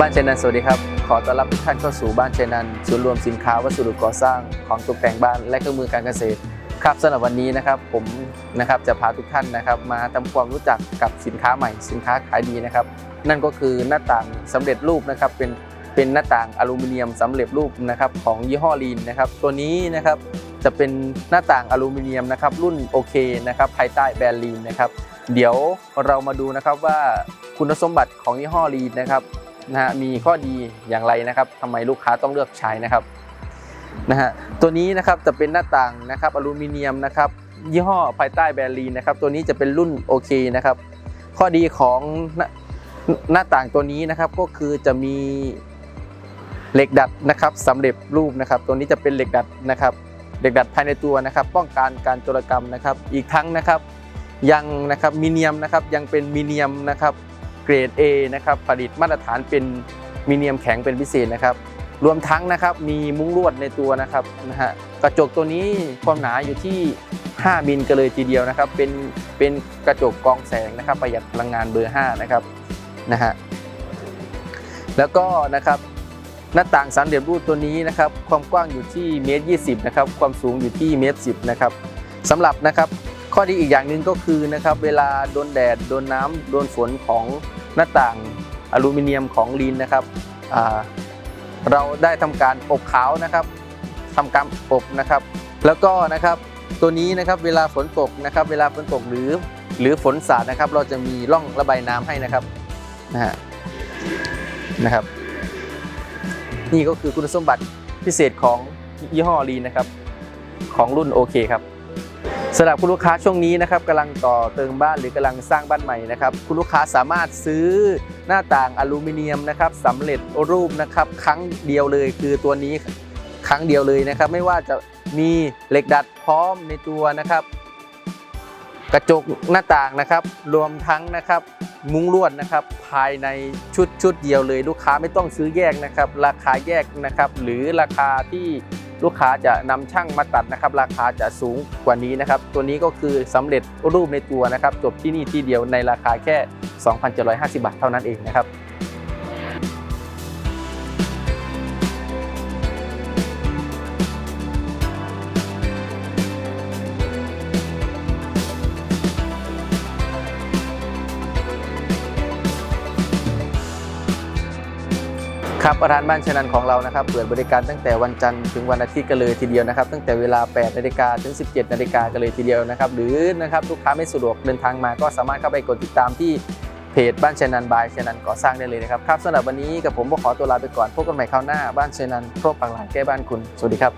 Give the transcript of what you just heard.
บ้านเชนันสวัสดีครับ ขอต้อนรับทุกท่านเข้าสู่บ้านเชนันศูนย์รวมสินค้าวัสดุก่อสร้างของตกแต่งบ้านและเครื่องมือการเกษตรครับสำหรับวันนี้นะครับผมนะครับจะพาทุกท่านนะครับ มาทำความรู้จักกับสินค้าใหม่ สินค้าขายดีนะครับ นั่นก็คือหน้าต่างสำเร็จรูปนะครับเป็นเป็นหน้าต่างอลูมิเนียมสำเร็จรูปนะครับของยี่ห้อลีนนะครับ ตัวนี้นะครับจะเป็นหน้าต่างอลูมิเนียมนะครับรุ่นโอเคนะครับภายใต้แบรนด์ลีนนะครับ เดี๋ยวเรามาดูนะครับว่าคุณสมบัติของยี่ห้อลีนนะครับ นะฮะมีข้อดีอย่างไรนะครับทำไมลูกค้าต้องเลือกใช้นะครับนะฮะตัวนี้นะครับจะเป็นหน้าต่างนะครับอลูมิเนียมนะครับยี่ห้อภายใต้แบรนด์ลีนะครับ ตัวนี้จะเป็นรุ่นโอเคนะครับข้อดีของหน้าหน้าต่างตัวนี้นะครับก็คือจะมีเหล็กดัดนะครับสำเร็จรูปนะครับ ตัวนี้จะเป็นเหล็กดัดนะครับเหล็กดัดภายในตัวนะครับ ป้องกันการโจรกรรมนะครับ อีกทั้งนะครับยังนะครับมีเนียมนะครับยังเป็นมีเนียมนะครับ เกรด A นะครับผลิตมาตรฐานเป็นมีเนียมแข็งเป็นพิเศษนะครับ รวมทั้งนะครับมีมุ้งลวดในตัวนะครับนะฮะกระจกตัวนี้ความหนาอยู่ที่ 5 มิลกันเลยทีเดียวนะครับ เป็นเป็นกระจกกองแสงนะครับ ประหยัดพลังงานเบอร์ 5 นะครับนะฮะแล้วก็นะครับหน้าต่างสามเหลี่ยมรูปตัวนี้นะครับ ความกว้างอยู่ที่เมตรยีนะครับ ความสูงอยู่ที่เมตรสินะครับสำหรับนะครับ ข้อดีอีกอย่างหนึ่งก็คือนะครับเวลาโดนแดดโดนน้ำโดนฝนของหน้าต่างอลูมิเนียมของลีนนะครับเราได้ทำการอบขาวนะครับทำการอบนะครับ แล้วก็นะครับตัวนี้นะครับเวลาฝนตกนะครับ เวลาฝนตกหรือ หรือฝนสาดนะครับ เราจะมีร่องระบายน้ำให้นะครับนะฮะนะครับ นี่ก็คือคุณสมบัติพิเศษของยี่ห้อลีนนะครับ ของรุ่นโอเคครับ สำหรับคุณลูกค้าช่วงนี้นะครับกำลังต่อเติมบ้านหรือกำลังสร้างบ้านใหม่นะครับคุณลูกค้าสามารถซื้อหน้าต่างอลูมิเนียมนะครับสำเร็จรูปนะครับครั้งเดียวเลยคือตัวนี้ครั้งเดียวเลยนะครับ ไม่ว่าจะมีเหล็กดัดพร้อมในตัวนะครับ กระจกหน้าต่างนะครับ รวมทั้งนะครับมุ้งลวดนะครับ ภายในชุดชุดเดียวเลย ลูกค้าไม่ต้องซื้อแยกนะครับ ราคาแยกนะครับ หรือราคาที่ ลูกค้าจะนำช่างมาตัดนะครับ ราคาจะสูงกว่านี้นะครับ ตัวนี้ก็คือสำเร็จรูปในตัวนะครับ จบที่นี่ที่เดียวในราคาแค่ 2,750 บาทเท่านั้นเองนะครับ ครับร้านบ้านชนันของเรานะครับเปิดบริการตั้งแต่วันจันทร์ถึงวันอาทิตย์กันเลยทีเดียวนะครับ ตั้งแต่เวลา 8 นาฬิกาถึง 17 นาฬิกากันเลยทีเดียวนะครับ หรือนะครับลูกค้าไม่สะดวกเดินทางมาก็สามารถเข้าไปกดติดตามที่เพจบ้านชนันบายชนันก่อสร้างได้เลยนะครับครับสำหรับวันนี้กับผมก็ขอตัวลาไปก่อนพบกันใหม่คราวหน้าบ้านชนันครบปังหลังแก้บ้านคุณสวัสดีครับ